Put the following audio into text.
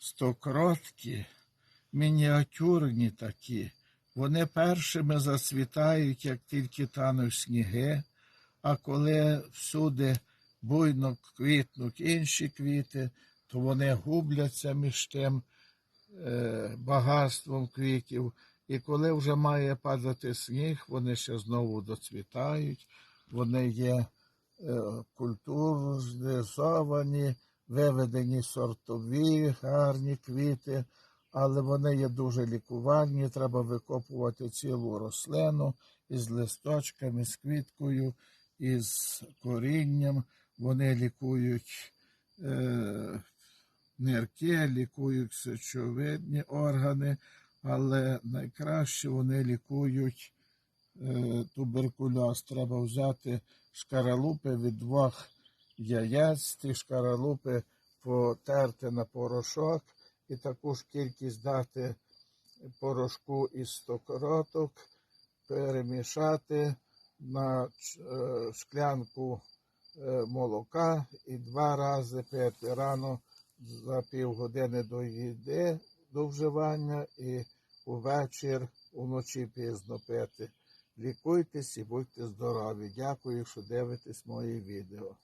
стокротки, мініатюрні такі. Вони першими зацвітають, як тільки тануть сніги, а коли всюди буйно квітнуть інші квіти, то вони губляться між тим е, багатством квітів. І коли вже має падати сніг, вони ще знову доцвітають, вони є е, культуризовані, виведені сортові, гарні квіти, але вони є дуже лікувальні. Треба викопувати цілу рослину із листочками, з квіткою, із корінням. Вони лікують е, нирки, лікують сечовидні органи, але найкраще вони лікують е, туберкульоз. Треба взяти шкаралупи від двох яєць, ті шкаралупи потерти на порошок і таку ж кількість дати порошку із стокроток, перемішати на ч- е, шклянку е, молока і два рази пити рано за півгодини до їди, до вживання і увечір уночі пізно пити. Лікуйтесь і будьте здорові. Дякую, що дивитесь мої відео.